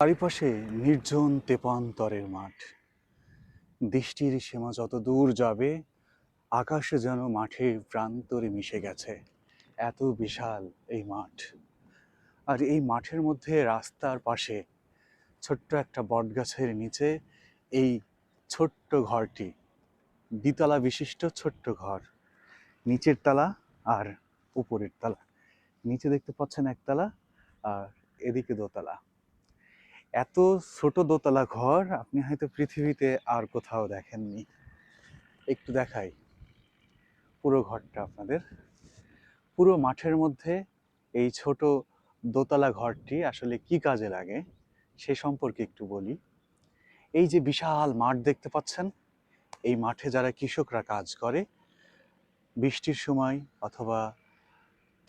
চারিপাশে নির্জন তেপান্তরের মাঠ। দৃষ্টির সীমা যত দূর যাবে, আকাশে যেন মাঠের প্রান্তরে মিশে গেছে। এত বিশাল এই মাঠ। আর এই মাঠের মধ্যে রাস্তার পাশে ছোট্ট একটা বটগাছের নিচে এই ছোট্ট ঘরটি। দ্বিতলা বিশিষ্ট ছোট্ট ঘর। নিচের তলা আর উপরের তলা। নিচে দেখতে পাচ্ছেন একতলা আর এদিকে দোতলা। এত ছোট দোতলা ঘর আপনি হয়তো পৃথিবীতে আর কোথাও দেখেননি। একটু দেখাই পুরো ঘরটা আপনাদের। পুরো মাঠের মধ্যে এই ছোট দোতলা ঘরটি আসলে কি কাজে লাগে সে সম্পর্কে একটু বলি। এই যে বিশাল মাঠ দেখতে পাচ্ছেন, এই মাঠে যারা কৃষকরা কাজ করে, বৃষ্টির সময় অথবা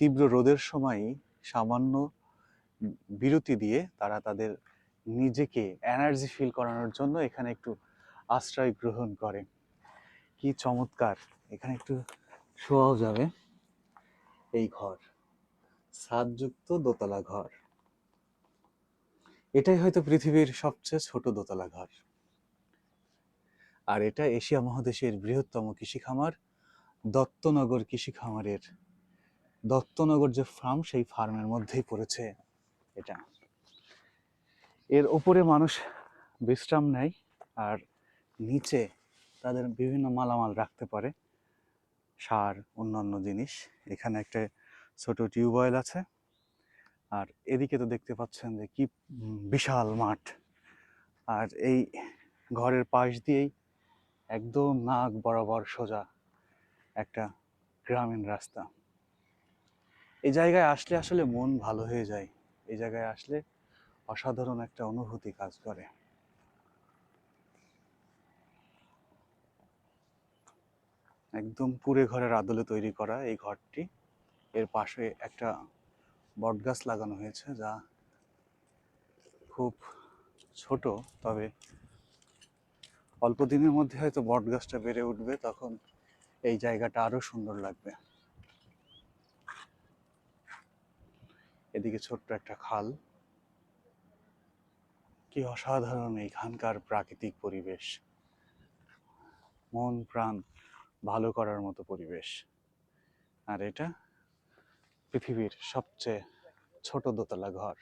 তীব্র রোদের সময় সামান্য বিরতি দিয়ে তারা তাদের নিজেকে এনার্জি ফিল করানোর জন্য এখানে একটু আশ্রয় গ্রহণ করে। কি চমৎকার! এখানে একটু শোয়াও যাবে। এই ঘর ছাদযুক্ত দোতলা ঘর। এটাই হয়তো পৃথিবীর সবচেয়ে ছোট দোতলা ঘর। আর এটা এশিয়া মহাদেশের বৃহত্তম কৃষি খামার দত্তনগর কৃষি খামারের দত্তনগর যে ফার্ম সেই ফার্মের মধ্যেই পড়েছে এটা। এর উপরে মানুষ বিশ্রাম নেয় আর নিচে তাদের বিভিন্ন মালামাল রাখতে পারে। সার, অন্যান্য জিনিস। এখানে একটা ছোট টিউবওয়েল আছে। আর এদিকে তো দেখতে পাচ্ছেন যে কি বিশাল মাঠ। আর এই ঘরের পাশ দিয়েই একদম নাক বরাবর সোজা একটা গ্রামীণ রাস্তা। এই জায়গায় আসলে আসলে মন ভালো হয়ে যায়। এই জায়গায় আসলে অসাধারণ একটা অনুভূতি কাজ করে। একদম কুড়ে ঘরের আদলে তৈরি করা এই ঘরটি। এর পাশে একটা বটগাছ লাগানো হয়েছে যা খুব ছোট, তবে অল্প দিনের মধ্যে হয়তো বটগাছটা বেড়ে উঠবে, তখন এই জায়গাটা আরও সুন্দর লাগবে। এদিকে ছোট্ট একটা খাল। কি অসাধারণ এইখানকার প্রাকৃতিক পরিবেশ। মন প্রাণ ভালো করার মতো পরিবেশ। আর এটা পৃথিবীর সবচেয়ে ছোট দোতলা ঘর।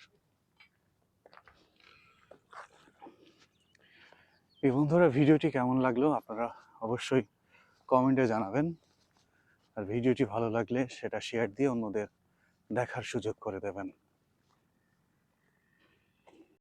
এই বন্ধুরা, ভিডিওটি কেমন লাগল আপনারা অবশ্যই কমেন্টে জানাবেন। আর ভিডিওটি ভালো লাগলে সেটা শেয়ার দিয়ে অন্যদের দেখার সুযোগ করে দেবেন।